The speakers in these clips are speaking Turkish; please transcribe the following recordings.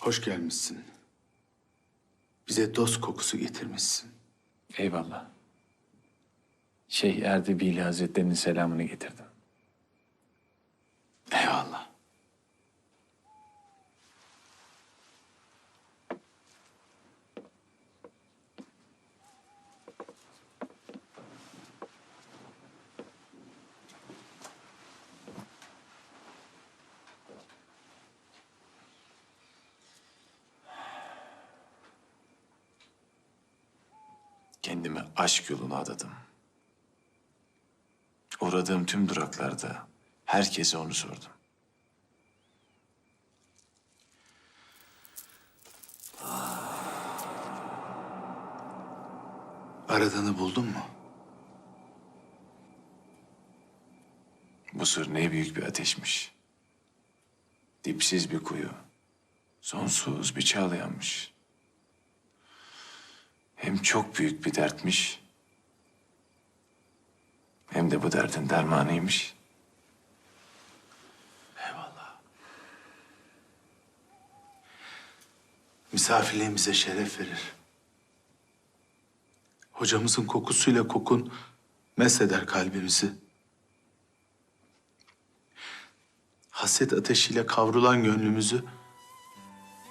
Hoş gelmişsin. Bize dost kokusu getirmişsin. Eyvallah. Şeyh Erdebili Hazretleri'nin selamını getirdim. Eyvallah. Kendimi aşk yoluna adadım. Uğradığım tüm duraklarda herkese onu sordum. Aradığını buldun mu? Bu sır ne büyük bir ateşmiş. Dipsiz bir kuyu. Sonsuz bir çağlayanmış. Hem çok büyük bir dertmiş. Hem de bu derdin dermanıymış. Eyvallah. Misafirliğin bize şeref verir. Hocamızın kokusuyla kokun mesheder kalbimizi. Hasret ateşiyle kavrulan gönlümüzü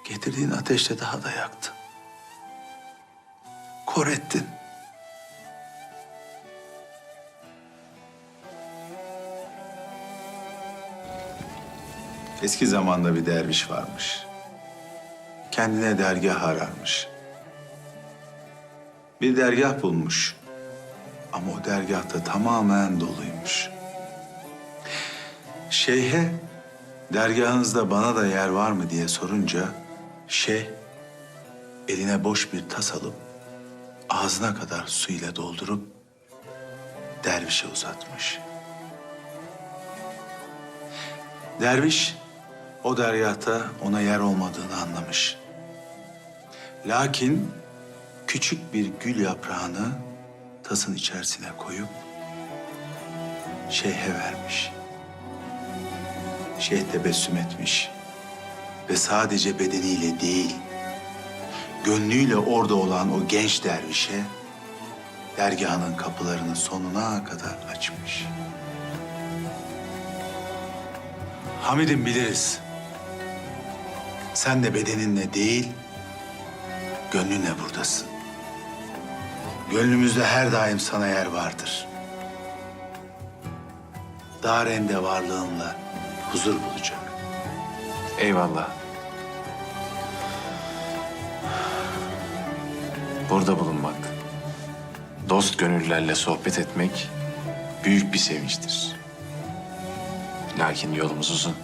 getirdiğin ateşle daha da yaktın. Kor ettin. Eski zamanda bir derviş varmış. Kendine dergah ararmış. Bir dergah bulmuş. Ama o dergahta tamamen doluymuş. Şeyhe dergahınızda bana da yer var mı diye sorunca şeyh eline boş bir tas alıp ağzına kadar suyla doldurup dervişe uzatmış. Derviş o dergahta ona yer olmadığını anlamış. Lakin küçük bir gül yaprağını tasın içerisine koyup şeyhe vermiş. Şeyh tebessüm etmiş ve sadece bedeniyle değil, gönlüyle orada olan o genç dervişe dergahının kapılarını sonuna kadar açmış. Hamid'im biliriz. Sen de bedeninle değil, gönlünle buradasın. Gönlümüzde her daim sana yer vardır. Darende varlığınla huzur bulacak. Eyvallah. Burada bulunmak, dost gönüllerle sohbet etmek büyük bir sevinçtir. Lakin yolumuz uzun.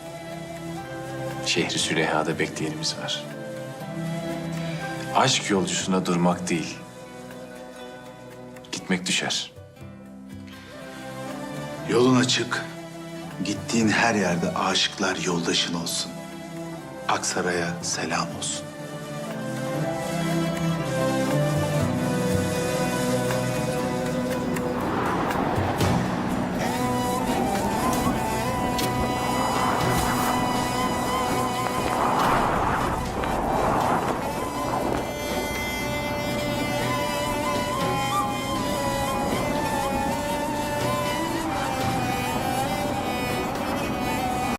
Şehri Süleyha'da bekleyenimiz var. Aşk yolcusuna durmak değil, gitmek düşer. Yolun açık. Gittiğin her yerde aşıklar yoldaşın olsun. Aksaray'a selam olsun.